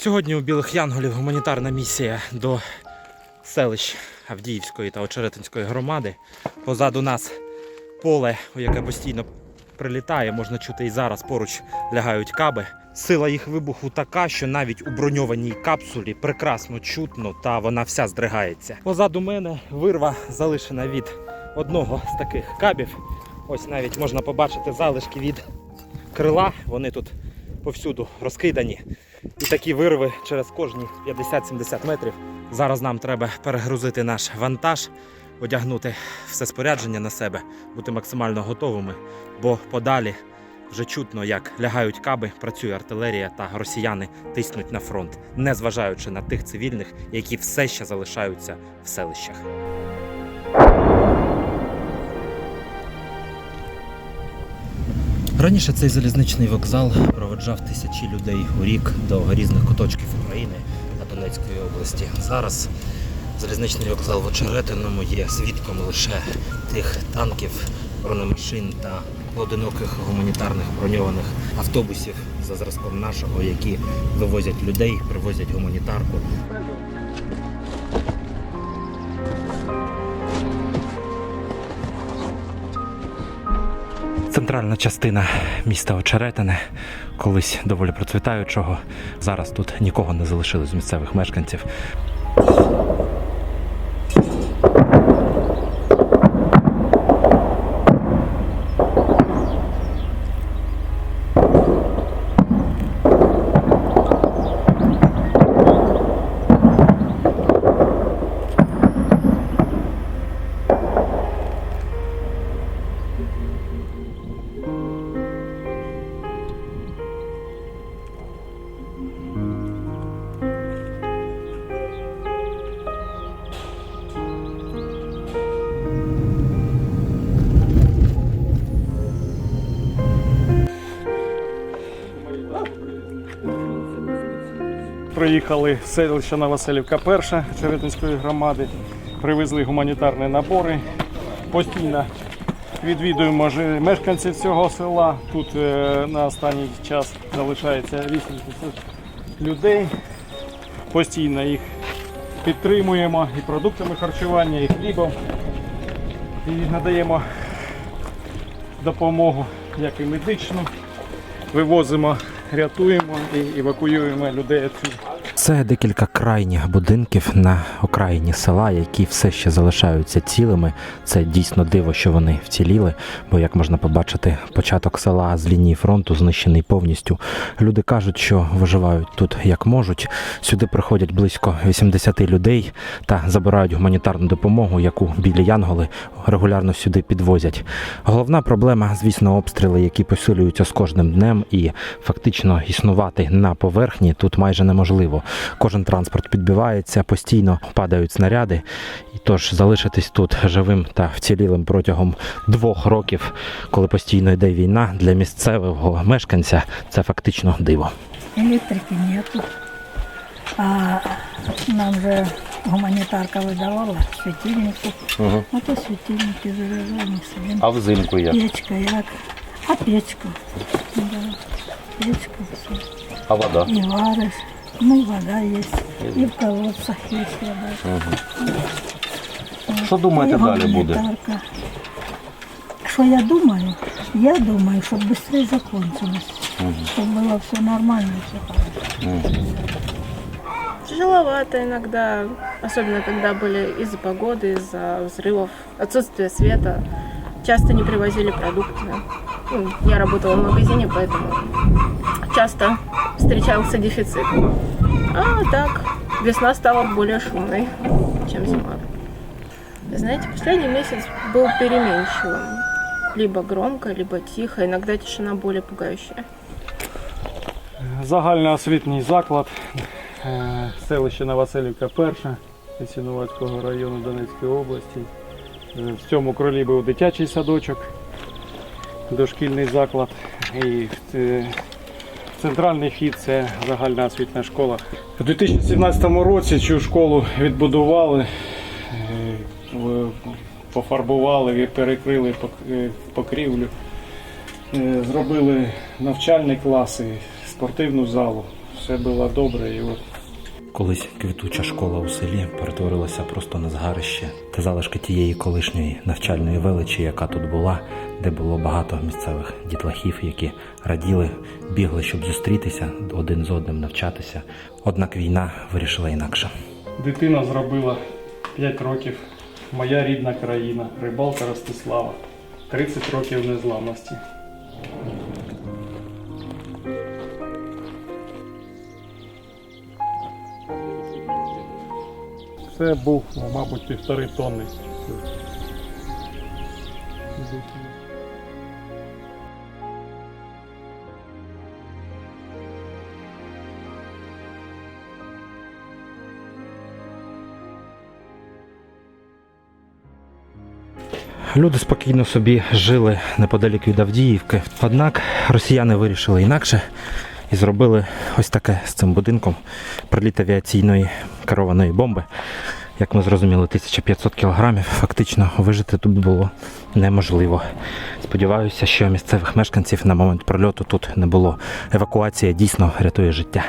Сьогодні у Білих Янголів гуманітарна місія до селищ Авдіївської та Очеретинської громади. Позаду нас поле, у яке постійно прилітає, можна чути і зараз поруч лягають каби. Сила їх вибуху така, що навіть у броньованій капсулі прекрасно чутно та вона вся здригається. Позаду мене вирва залишена від одного з таких кабів. Ось навіть можна побачити залишки від крила. Вони тут повсюду розкидані. І такі вирви через кожні 50-70 метрів. Зараз нам треба перегрузити наш вантаж, одягнути все спорядження на себе, бути максимально готовими, бо подалі вже чутно, як лягають каби, працює артилерія та росіяни тиснуть на фронт, не зважаючи на тих цивільних, які все ще залишаються в селищах. Раніше цей залізничний вокзал проведжав тисячі людей у рік до різних куточків України та Донецької області. Зараз залізничний вокзал в Очеретиному є свідком лише тих танків, бронемашин та поодиноких гуманітарних броньованих автобусів за зразком нашого, які вивозять людей, привозять гуманітарку. Центральна частина міста Очеретине, колись доволі процвітаючого. Зараз тут нікого не залишилось з місцевих мешканців. Приїхали селища Новоселівка перша Черетинської громади, привезли гуманітарні набори. Постійно відвідуємо мешканців цього села. Тут е, на останній час залишається 80 людей. Постійно їх підтримуємо і продуктами харчування, і хлібом. І надаємо допомогу, як і медичну. Вивозимо, рятуємо і евакуюємо людей відсюди. Це декілька крайніх будинків на окраїні села, які все ще залишаються цілими. Це дійсно диво, що вони вціліли. Бо, як можна побачити, початок села з лінії фронту знищений повністю. Люди кажуть, що виживають тут як можуть. Сюди приходять близько 80 людей та забирають гуманітарну допомогу, яку білі янголи регулярно сюди підвозять. Головна проблема, звісно, обстріли, які посилюються з кожним днем, і фактично існувати на поверхні тут майже неможливо. Кожен транспорт підбивається, постійно падають снаряди. І тож залишитись тут живим та вцілілим протягом двох років, коли постійно йде війна, для місцевого мешканця це фактично диво. Электрики нету. А нам же гуманитарка выдавала светильники. Угу. Вот и светильники зажигаем, сидим. А взимку як? Печка як? А печку? Да. Печку все. А вода? И варишь. Ну и вода есть. И в колодцах есть вода. Що думаєте, И далі буде? гуманитарка. Что я думаю? Я думаю, чтобы быстрее закончилось. Чтобы было все нормально, все хорошо. Тяжеловато иногда, особенно когда были из-за погоды, из-за взрывов, отсутствия света. Часто не привозили продукты. Ну, я работала в магазине, поэтому часто встречался дефицит. А так, весна стала более шумной, чем зима. Знаете, последний месяц был переменчивым. Либо громко, либо тихо, иногда тишина более пугающая. Загальноосвітній заклад е, селище Новоселівка перша Сінувацького району Донецької області. Е, В цьому крилі був дитячий садочок, дошкільний заклад. І е, центральний хід це загальна освітня школа. У 2017 році цю школу відбудували, е, пофарбували, перекрили е, покрівлю. Е, Зробили навчальні класи, спортивну залу. все було добре і от Колись квітуча школа у селі перетворилася просто на згарище та залишки тієї колишньої навчальної величі, яка тут була, де було багато місцевих дітлахів, які раділи, бігли, щоб зустрітися один з одним, навчатися. Однак війна вирішила інакше. дитина зробила 5 років. Моя рідна країна, рибалка Ростислава. 30 років незламності. Це був, ну, мабуть, півтори тонни. Люди спокійно собі жили неподалік від Авдіївки. Однак росіяни вирішили інакше і зробили ось таке з цим будинком приліт авіаційної керованої бомби. Як ми зрозуміли, 1500 кілограмів. Фактично вижити тут було неможливо. Сподіваюся, що місцевих мешканців на момент прольоту тут не було. Евакуація дійсно рятує життя.